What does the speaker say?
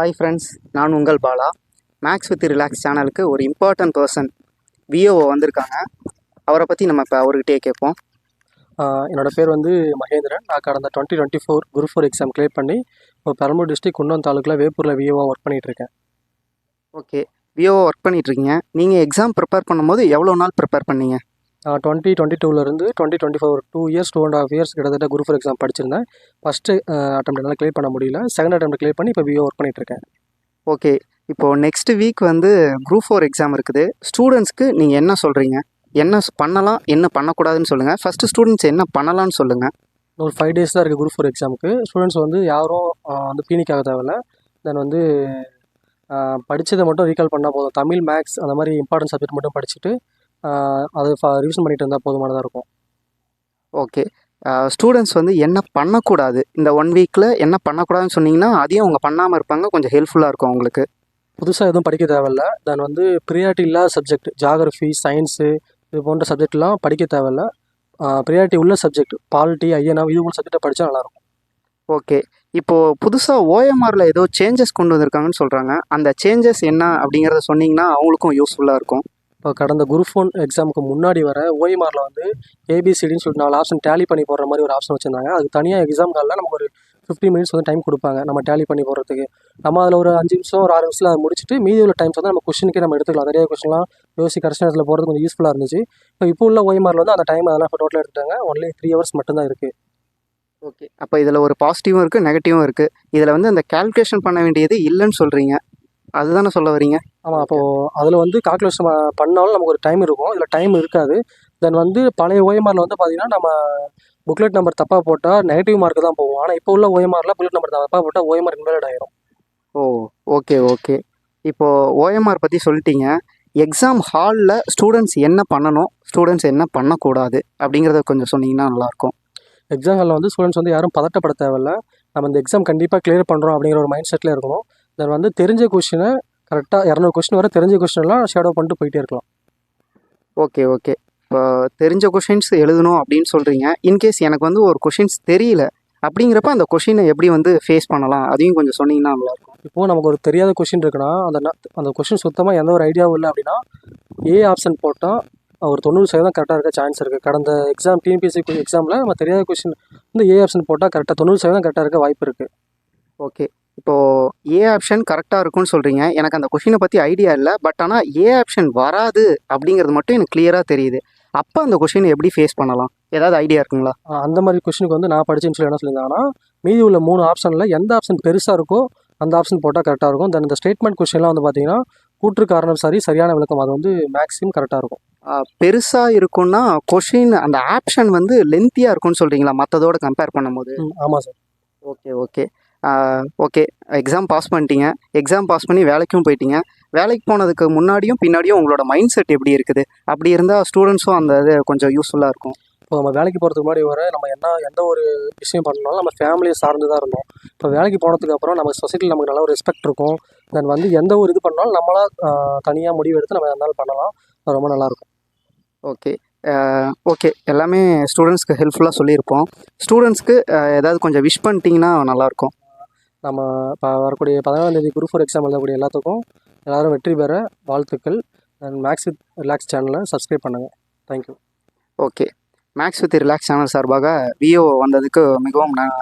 Hi friends நான் உங்கள் Bala. Maths with relax சேனலுக்கு ஒரு இம்பார்ட்டன்ட் பர்சன் விஓஓ வந்திருக்காங்க. அவரை பற்றி நம்ம இப்போ அவர்கிட்டயே கேட்போம். ஆஹ் என்னோட பேர் வந்து மகேந்திரன். நான் கடந்த twenty twenty four group four exam clear பண்ணி இப்போ பெரம்பலூர் டிஸ்ட்ரிக் குன்னம் தாலுக்கில் வேப்பூரில் விஏஓ ஒர்க் பண்ணிட்டு இருக்கேன். ஓகே விஓஓ ஒர்க் பண்ணிகிட்ருக்கீங்க நீங்கள் எக்ஸாம் ப்ரிப்பேர் பண்ணும்போது எவ்வளோ நாள் ப்ரிப்பேர் பண்ணீங்க? டுவெண்ட்டி டுவெண்ட்டி டூலேருந்து twenty twenty four two years two and half years கிட்டத்தட்ட குரூப் ஃபோர் எக்ஸாம் படிச்சிருந்தேன். ஃபஸ்ட்டு அட்டம் என்னால் கிளியர் பண்ண முடியல. செகண்ட் அட்டம் கிளியர் பண்ணி இப்போ விஓ ஒர்க் பண்ணிட்டு இருக்கேன். ஓகே இப்போது நெக்ஸ்ட் வீக் வந்து குரூப் ஃபோர் எக்ஸாம் இருக்குது. ஸ்டூடெண்ட்ஸ்க்கு நீங்கள் என்ன சொல்கிறீங்க என்ன பண்ணலாம் என்ன பண்ணக்கூடாதுன்னு சொல்லுங்கள் ஃபஸ்ட்டு ஸ்டூடெண்ட்ஸ் என்ன பண்ணலாம்னு சொல்லுங்கள் ஒரு ஃபைவ் டேஸ் தான் இருக்குது குரூப் ஃபோர் எக்ஸாமுக்கு ஸ்டூடெண்ட்ஸ் வந்து யாரும் வந்து பீனிக்காக தேவையில்ல. தென் வந்து படிச்சதை மட்டும் ரீகால் பண்ணால் போதும். தமிழ் மேக்ஸ் அந்த மாதிரி இம்பார்ட்டன்ட் சப்ஜெக்ட் மட்டும் படிச்சுட்டு அது ரிவிஷன் பண்ணிட்டு இருந்தால் போதுமானதாக இருக்கும். ஓகே. ஸ்டூடெண்ட்ஸ் வந்து என்ன பண்ணக்கூடாது? இந்த ஒன் வீக்கில் என்ன பண்ணக்கூடாதுன்னு சொன்னீங்கன்னா அதையும் அவங்க பண்ணாமல் இருப்பாங்க. கொஞ்சம் ஹெல்ப்ஃபுல்லாக இருக்கும் அவங்களுக்கு. புதுசாக எதுவும் படிக்க தேவையில்ல. தென் வந்து ப்ரியாரிட்டி இல்லாத சப்ஜெக்ட் ஜாகிரஃபி சயின்ஸு இது போன்ற சப்ஜெக்ட்லாம் படிக்க தேவையில்ல. ப்ரியாரிட்டி உள்ள சப்ஜெக்ட் பாலிட்டி ஐஎன்ஆ இது போன்ற சப்ஜெக்டை படித்தா நல்லாயிருக்கும். ஓகே. இப்போது புதுசாக ஓஎம்ஆரில் ஏதோ சேஞ்சஸ் கொண்டு வந்திருக்காங்கன்னு சொல்கிறாங்க அந்த சேஞ்சஸ் என்ன அப்படிங்கிறத சொன்னீங்கன்னா அவங்களுக்கும் யூஸ்ஃபுல்லாக இருக்கும். இப்போ கடந்த குரூப் ஒன் எக்ஸாமுக்கு முன்னாடி வர ஓஎம்ஆரில் வந்து ஏபிசிடின்னு சொல்லிட்டு நாலு ஆப்ஷன் டேலி பண்ணி போடுற மாதிரி ஒரு ஆப்ஷன் வச்சுருந்தாங்க. அது தனியாக எக்ஸாம் காலில் நமக்கு ஒரு ஃபிஃப்டி மினிட்ஸ் வந்து டைம் கொடுப்பாங்க. நம்ம டேலி பண்ணி போடுறதுக்கு. நம்ம அதில் ஒரு அஞ்சு நிமிஷம் ஒரு ஆறு நிமிஷத்தில் அதை முடிச்சுட்டு மீதி உள்ள டைம்ஸ் வந்து நம்ம கொஷினுக்கே நம்ம எடுத்துக்கலாம். நிறைய கொஷின்லாம் யோசி கடைசி நேரத்தில் போகிறது கொஞ்சம் யூஸ்ஃபுல்லாக இருந்துச்சு. இப்போ இப்போ உள்ள ஓஎம்ஆரில் வந்து அந்த டைம் அதெல்லாம் டோட்டலாக எடுத்துட்டாங்க. ஒன்லி த்ரீ ஹவர்ஸ் மட்டும்தான் இருக்குது ஓகே அப்போ இதில் ஒரு பாசிட்டிவும் இருக்குது நெகட்டிவும் இருக்குது இதில் வந்து அந்த கால்குலேஷன் பண்ண வேண்டியது இல்லைன்னு சொல்கிறீங்க அதுதானே சொல்ல வரீங்க? ஆமாம் அப்போது அதில் வந்து கால்குலேஷன் பண்ணாலும் நமக்கு ஒரு டைம் இருக்கும். இதில் டைம் இருக்காது. தென் வந்து பழைய ஓஎம்ஆரில் வந்து பார்த்தீங்கன்னா நம்ம புக்லெட் நம்பர் தப்பாக போட்டால் நெகட்டிவ் மார்க் தான் போகும். ஆனால் இப்போ உள்ள ஓஎம்ஆரில் புக்லெட் நம்பர் தப்பாக போட்டால் ஓஎம்ஆர் இன்வேலிட் ஆயிரும். ஓ ஓகே ஓகே இப்போது ஓஎம்ஆர் பற்றி சொல்லிட்டீங்க. எக்ஸாம் ஹாலில் ஸ்டூடெண்ட்ஸ் என்ன பண்ணணும்? ஸ்டூடெண்ட்ஸ் என்ன பண்ணக்கூடாது? அப்படிங்கிறத கொஞ்சம் சொன்னீங்கன்னா நல்லாயிருக்கும். எக்ஸாம் ஹாலில் வந்து ஸ்டூடெண்ட்ஸ் வந்து யாரும் பதட்டப்பட தேவையில்ல. நம்ம இந்த எக்ஸாம் கண்டிப்பாக கிளியர் பண்ணுறோம் அப்படிங்கிற ஒரு மைண்ட் செட்டில் இருக்கணும். தென் வந்து தெரிஞ்ச கொஷினை கரெக்டாக இரநூறு கொஸ்டின் வர தெரிஞ்ச கொஸ்டின்லாம் ஷேடோ பண்ணிட்டு போயிட்டே இருக்கலாம். Okay okay. இப்போ தெரிஞ்ச கொஷின்ஸ் எழுதணும் அப்படின்னு சொல்கிறீங்க இன்கேஸ் எனக்கு வந்து ஒரு கொஷின்ஸ் தெரியல அப்படிங்கிறப்ப அந்த கொஷினை எப்படி வந்து ஃபேஸ் பண்ணலாம்? அதையும் கொஞ்சம் சொன்னீங்கன்னா நல்லாயிருக்கும். இப்போது நமக்கு ஒரு தெரியாத கொஷின் இருக்குன்னா அந்த அந்த கொஷின் சுத்தமாக எந்த ஒரு ஐடியாவும் இல்லை அப்படின்னா ஏ ஆப்ஷன் போட்டால் ஒரு தொண்ணூறு சதவீதம் கரெக்டாக இருக்க சான்ஸ் இருக்குது கடந்த எக்ஸாம் டிஎன்பிஎஸ்சி எக்ஸாமில் நம்ம தெரியாத கொஷின் வந்து ஏ ஆப்ஷன் போட்டால் கரெக்டாக தொண்ணூறு சதவீதம் கரெக்டாக இருக்க வாய்ப்பு இருக்குது ஓகே. இப்போது ஏ ஆப்ஷன் கரெக்டாக இருக்கும்னு சொல்கிறீங்க எனக்கு அந்த கொஷினை பற்றி ஐடியா இல்லை. பட் ஆனால் ஏ ஆப்ஷன் வராது அப்படிங்கிறது மட்டும் எனக்கு கிளியராக தெரியுது. அப்போ அந்த கொஷினை எப்படி ஃபேஸ் பண்ணலாம்? ஏதாவது ஐடியா இருக்குங்களா? அந்த மாதிரி கொஷினுக்கு வந்து நான் படிச்சேன்னு சொல்லி என்ன சொல்லியிருந்தாங்கன்னா மீதி உள்ள மூணு ஆப்ஷனில் எந்த ஆப்ஷன் பெருசாக இருக்கோ அந்த ஆப்ஷன் போட்டால் கரெக்டாக இருக்கும். தென் இந்த ஸ்டேட்மெண்ட் கொஷின்லாம் வந்து பார்த்தீங்கன்னா கூற்று காரணம் சரி சரியான விளக்கம் அது வந்து மேக்ஸிமம் கரெக்டாக இருக்கும். பெருசாக இருக்கும்னா கொஷின் அந்த ஆப்ஷன் வந்து லென்த்தியாக இருக்கும்னு சொல்கிறீங்களா மற்றதோட கம்பேர் பண்ணும்போது? ஆமாம் sir okay okay okay. Exam pass பண்ணிட்டீங்க. எக்ஸாம் பாஸ் பண்ணி வேலைக்கும் போயிட்டீங்க. வேலைக்கு போனதுக்கு முன்னாடியும் பின்னாடியும் உங்களோட மைண்ட் செட் எப்படி இருக்குது? அப்படி இருந்தால் ஸ்டூடெண்ட்ஸும் அந்த இது கொஞ்சம் யூஸ்ஃபுல்லாக இருக்கும். இப்போ நம்ம வேலைக்கு போகிறதுக்கு முன்னாடி வர நம்ம என்ன எந்த ஒரு விஷயம் பண்ணாலும் நம்ம ஃபேமிலியை சார்ந்து தான் இருந்தோம். இப்போ வேலைக்கு போனதுக்கு அப்புறம் நம்ம சொசைட்டியில் நமக்கு நல்ல ஒரு ரெஸ்பெக்ட் இருக்கும். தென் வந்து எந்த ஒரு இது பண்ணாலும் நம்மளா தனியாக முடிவு எடுத்து நம்ம எந்தாலும் பண்ணலாம். ரொம்ப நல்லாயிருக்கும் ஓகே. ஓகே. எல்லாமே ஸ்டூடெண்ட்ஸ்க்கு ஹெல்ப்ஃபுல்லாக சொல்லியிருப்போம். ஸ்டூடெண்ட்ஸ்க்கு ஏதாவது கொஞ்சம் விஷ் பண்ணிட்டீங்கன்னா நல்லாயிருக்கும் நம்ம இப்போ வரக்கூடிய பதினாலாம் தேதி குரூப் ஃபோர் எக்ஸாம் எழுதக்கூடிய எல்லாத்துக்கும் எல்லாரும் வெற்றி பெற வாழ்த்துக்கள். அண்ட் மேக்ஸ் வித் ரிலாக்ஸ் சேனலை சப்ஸ்கிரைப் பண்ணுங்கள் thank you okay max with relax channel சார்பாக விஓ வந்ததுக்கு மிகவும் நான்